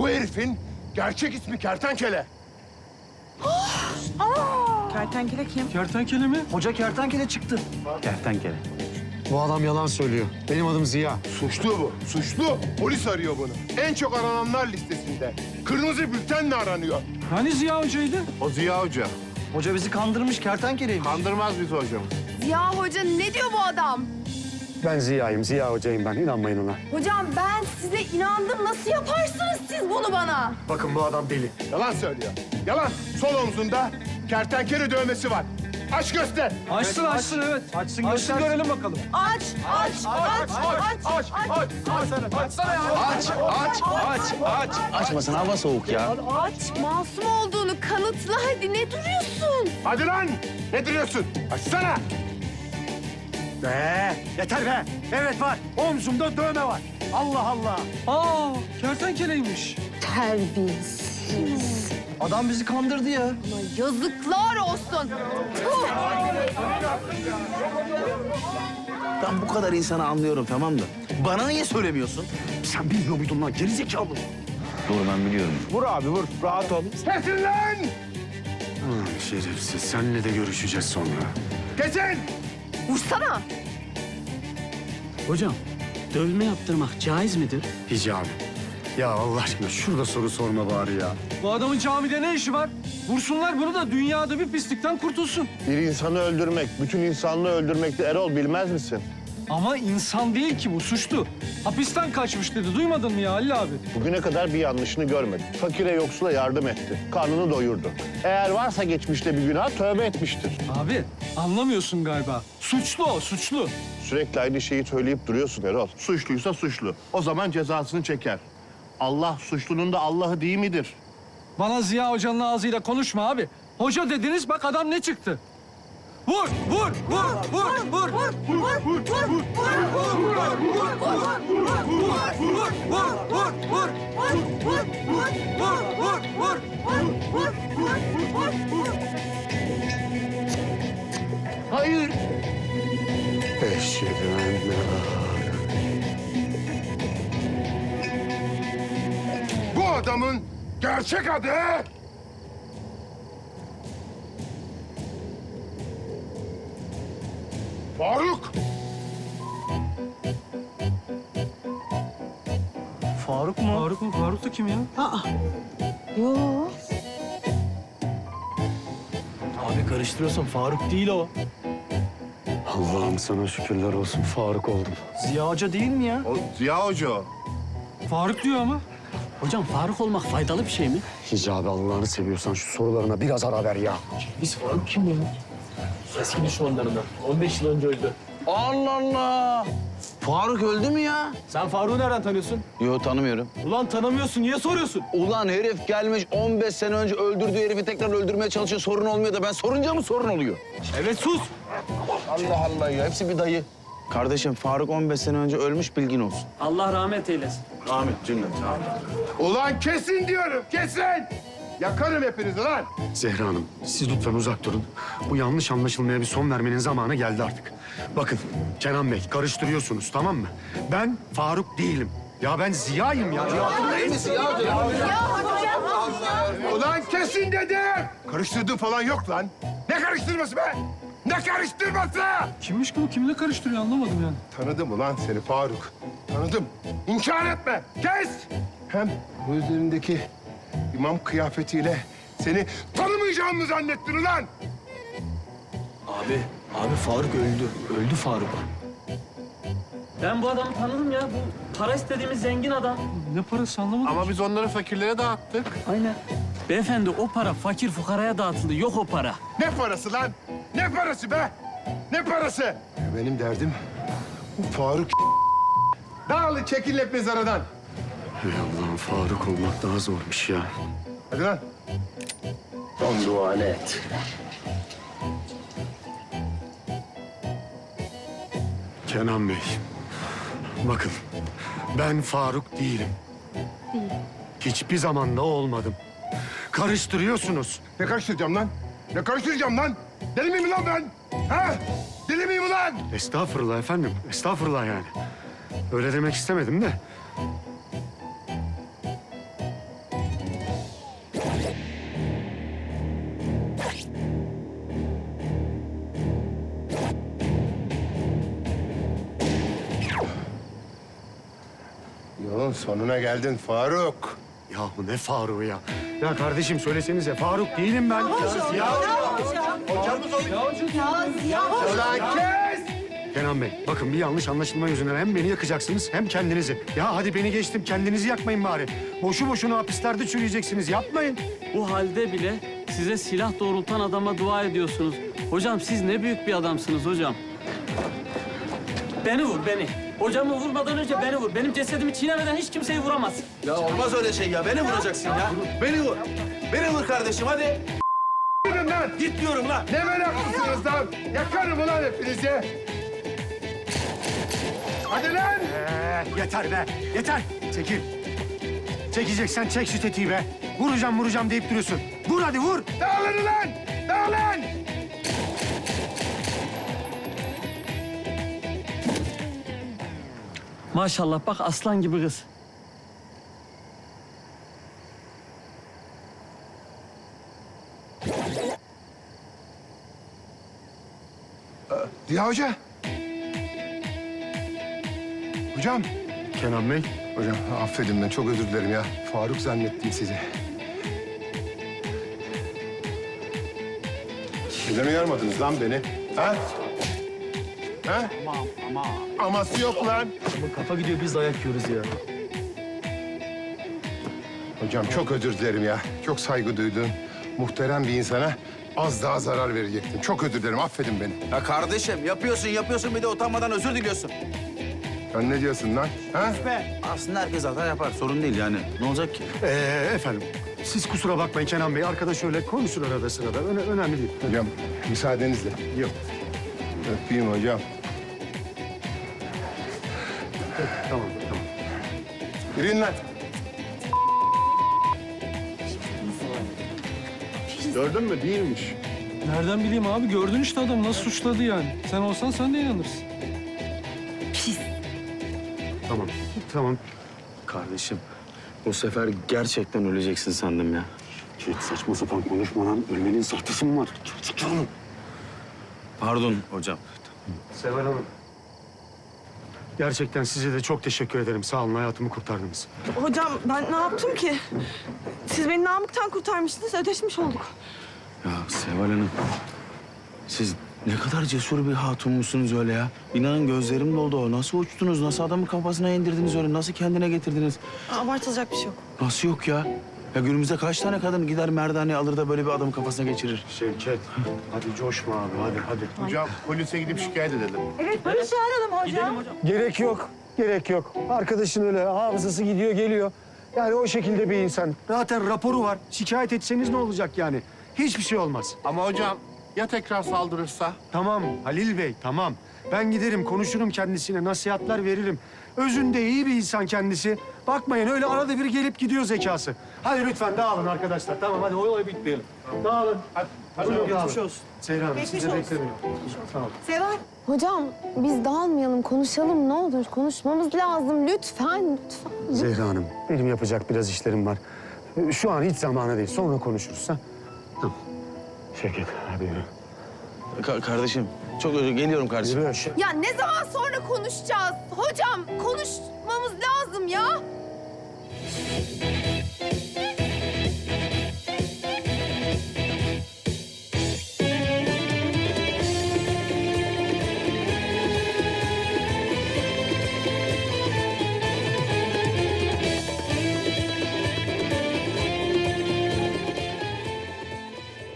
Bu herifin gerçek ismi Kertenkele. Kertenkele kim? Kertenkele mi? Hoca kertenkele çıktı. Kertenkele. Bu adam yalan söylüyor. Benim adım Ziya. Suçlu bu, suçlu. Polis arıyor bunu. En çok arananlar listesinde. Kırmızı bültenle aranıyor. Hani Ziya Hoca'ydı? O Ziya Hoca. Hoca bizi kandırmış kertenkeleymiş. Kandırmaz bizi hocamız. Ya hoca ne diyor bu adam? Ben Ziya'yım, Ziya hocayım ben. İnanmayın ona. Hocam ben size inandım. Nasıl yaparsınız siz bunu bana? Bakın bu adam deli. Yalan söylüyor. Yalan. Sol omzunda kertenkele dövmesi var. Aç göster. Açsın açsın evet. Açsın, Açsın görelim bakalım. Aç, aç, aç, aç, aç, aç, Aç, aç, aç, aç. Açmasın hava soğuk ya. aç. Masum olduğunu kanıtla hadi ne duruyorsun? Hadi lan. Ne duruyorsun? Açsana. Be, yeter be. Evet var. Omzumda dövme var. Allah Allah. Aa kertenkeleymiş. Terbiyesiz. Adam bizi kandırdı ya. Buna yazıklar olsun. Puh! Ben bu kadar insanı anlıyorum tamam da. Bana niye söylemiyorsun? Sen bilmiyor muydun lan gerizekalı? Doğru ben biliyorum. Vur abi vur. Rahat ol. Kesin lan. Hı, şerefsiz. Seninle de görüşeceğiz sonra. Kesin. Vursana. Hocam, dövme yaptırmak caiz midir? Hicabi. Ya Allah aşkına şurada soru sorma bari ya. Bu adamın camide ne işi var? Vursunlar bunu da dünyada bir pislikten kurtulsun. Bir insanı öldürmek, bütün insanlığı öldürmekte Erol bilmez misin? Ama insan değil ki bu suçlu. Hapisten kaçmış dedi. Duymadın mı ya Halil abi? Bugüne kadar bir yanlışını görmedi. Fakire yoksula yardım etti. Karnını doyurdu. Eğer varsa geçmişte bir günah tövbe etmiştir. Abi anlamıyorsun galiba. Suçlu o suçlu. Sürekli aynı şeyi söyleyip duruyorsun Erol. Suçluysa suçlu. O zaman cezasını çeker. Allah suçlunun da Allah'ı değil midir? Bana Ziya Hoca'nın ağzıyla konuşma abi. Hoca dediniz bak adam ne çıktı? Vur, vur, vur, vur, vur, vur, Hayır. Eşhedü en Bu adamın gerçek adı... Faruk. Faruk mu? Faruk mu? Faruk da kim ya? Abi karıştırıyorsun. Faruk değil o. Allah'ım sana şükürler olsun Faruk oldum. Ziya Hoca değil mi ya? O Ziya Hoca. Faruk diyor ama. Hocam Faruk olmak faydalı bir şey mi? Hicabi Allah'ını seviyorsan şu sorularına biraz ara ver ya. Biz Faruk kim ya? Eski düşmanlarından. 15 yıl önce öldü. Allah Allah. Faruk öldü mü ya? Sen Faruk'u nereden tanıyorsun? Yo tanımıyorum. Ulan tanımıyorsun. Niye soruyorsun? Ulan herif gelmiş 15 sene önce öldürdüğü herifi tekrar öldürmeye çalışıyor. Sorun olmuyor da ben sorunca mı sorun oluyor? Evet sus. Allah Allah ya hepsi bir dayı. Kardeşim Faruk 15 sene önce ölmüş bilgin olsun. Allah rahmet eylesin. Ahmet cümlet. Ulan kesin diyorum, kesin. Yakarım hepinizi lan. Zehra Hanım, siz lütfen uzak durun. Bu yanlış anlaşılmaya bir son vermenin zamanı geldi artık. Bakın Kenan Bey, karıştırıyorsunuz tamam mı? Ben Faruk değilim. Ya ben Ziya'yım ya. Ulan kesin dedim. Karıştırdığın falan yok lan. Ne karıştırması be? Ne karıştırması? Kimmiş ki bu? Kimle karıştırıyor anlamadım yani. Tanıdım ulan seni Faruk. Tanıdım. İnkar etme. Kes. Hem bu üzerindeki imam kıyafetiyle seni tanımayacağımı zannettin ulan. Abi, abi Faruk öldü. Öldü Faruk. Ben bu adamı tanıdım ya. Bu para istediğimiz zengin adam. Ne parası anlamadım. Ama biz onları fakirlere dağıttık. Aynen. Beyefendi o para fakir fukaraya dağıtıldı. Yok o para. Ne parası lan? Ne parası be? Ne parası? Benim derdim bu Faruk Dağılı çekil hep mezaradan. Ey Allah'ım Faruk olmak daha zormuş ya. Hadi lan. Son duanı et. Kenan Bey, bakın ben Faruk değilim. Hiçbir zaman da olmadım. Karıştırıyorsunuz. Ne karıştıracağım lan? Ne karıştıracağım lan? Deli miyim lan ben? Ha? Deli miyim lan? Estağfurullah efendim, estağfurullah yani. Öyle demek istemedim de. Yolun sonuna geldin Faruk. Yahu ne Faruk ya? Ya kardeşim söylesenize Faruk değilim ben. Ya, Ulan kes! Kenan Bey bakın bir yanlış anlaşılma yüzünden hem beni yakacaksınız hem kendinizi. Ya hadi beni geçtim kendinizi yakmayın bari. Boşu boşuna hapislerde çürüyeceksiniz yapmayın. Bu halde bile size silah doğrultan adama dua ediyorsunuz. Hocam siz ne büyük bir adamsınız hocam. Beni vur beni. Hocamı vurmadan önce beni vur. Benim cesedimi çiğnemeden hiç kimseyi vuramaz. Ya olmaz öyle şey ya. Beni vuracaksın ya. Beni vur. Beni vur kardeşim hadi. Gidin lan! Git diyorum lan. Ne meraklısınız lan? Yakarım ulan hepinizi. Hadi lan! Ee, yeter be yeter. Çekil. Çekeceksen çek şu tetiği be. Vuracağım vuracağım deyip duruyorsun. Vur hadi vur. Dağılın lan! Dağılın! Maşallah bak aslan gibi kız. Ziya Hoca. Hocam. Kenan Bey. Hocam affedin ben çok özür dilerim ya. Faruk zannettim sizi. Neden uyarmadınız lan beni? Ha? Ha? Ama, ama. Aması yok lan. Kafa gidiyor biz dayak yiyoruz ya. Hocam çok özür dilerim ya. Çok saygı duyduğum muhterem bir insana az daha zarar verecektim. Çok özür dilerim. Affedin beni. Ya kardeşim yapıyorsun yapıyorsun bir de utanmadan özür diliyorsun. Sen ne diyorsun lan? Ha? Aslında herkes hata yapar. Sorun değil yani. Ne olacak ki? Ee, efendim siz kusura bakmayın Kenan Bey. Arkadaş öyle konuşur arada sırada. Öne, önemli değil. Hocam müsaadenizle. Yok. Öpeyim hocam. Tamam tamam. Yürüyün lan. Gördün mü? Değilmiş. Nereden bileyim abi gördün işte adam nasıl suçladı yani. Sen olsan sen de inanırsın. Tamam. Tamam. Kardeşim bu sefer gerçekten öleceksin sandım ya. Şey, saçma sapan konuşma lan. Ölmenin sahtesi mi var? Çıkalım. Pardon hocam. Seval Hanım. Gerçekten size de çok teşekkür ederim. Sağ olun hayatımı kurtardınız. Hocam ben ne yaptım ki? Siz beni Namık'tan kurtarmıştınız, ödeşmiş olduk. Ya Seval Hanım. Siz ne kadar cesur bir hatunmuşsunuz öyle ya. İnanın gözlerim doldu. Nasıl uçtunuz? Nasıl adamın kafasına indirdiniz öyle? Nasıl kendine getirdiniz? Abartılacak bir şey yok. Nasıl yok ya? Ya günümüzde kaç tane kadın gider merdane alır da böyle bir adamın kafasına geçirir? Şevket. Hadi coşma abi. Hadi hadi. Hocam polise gidip şikayet edelim. Evet, polis çağıralım hocam. Gerek yok. Gerek yok. Arkadaşın öyle hafızası gidiyor geliyor. Yani o şekilde bir insan. Zaten raporu var. Şikayet etseniz ne olacak yani? Hiçbir şey olmaz. Ama hocam ya tekrar saldırırsa? Tamam Halil Bey tamam. Ben giderim konuşurum kendisine nasihatler veririm. Özünde iyi bir insan kendisi. Bakmayın öyle arada bir gelip gidiyor zekası. Hadi lütfen dağılın arkadaşlar. Tamam hadi olay bitmeyelim. Dağılın. Hadi. Hadi dağılın. Seyran Hanım siz de beklemeyin. Sağ olun. Seval. Hocam biz dağılmayalım, konuşalım ne olur. Konuşmamız lazım lütfen, lütfen. Zehra Hanım benim yapacak biraz işlerim var. Şu an hiç zamanı değil. Sonra konuşuruz ha. Tamam. Şevket hadi yürü. Ka- kardeşim çok özür geliyorum kardeşim. Ya ne zaman sonra konuşacağız? Hocam konuşmamız lazım ya.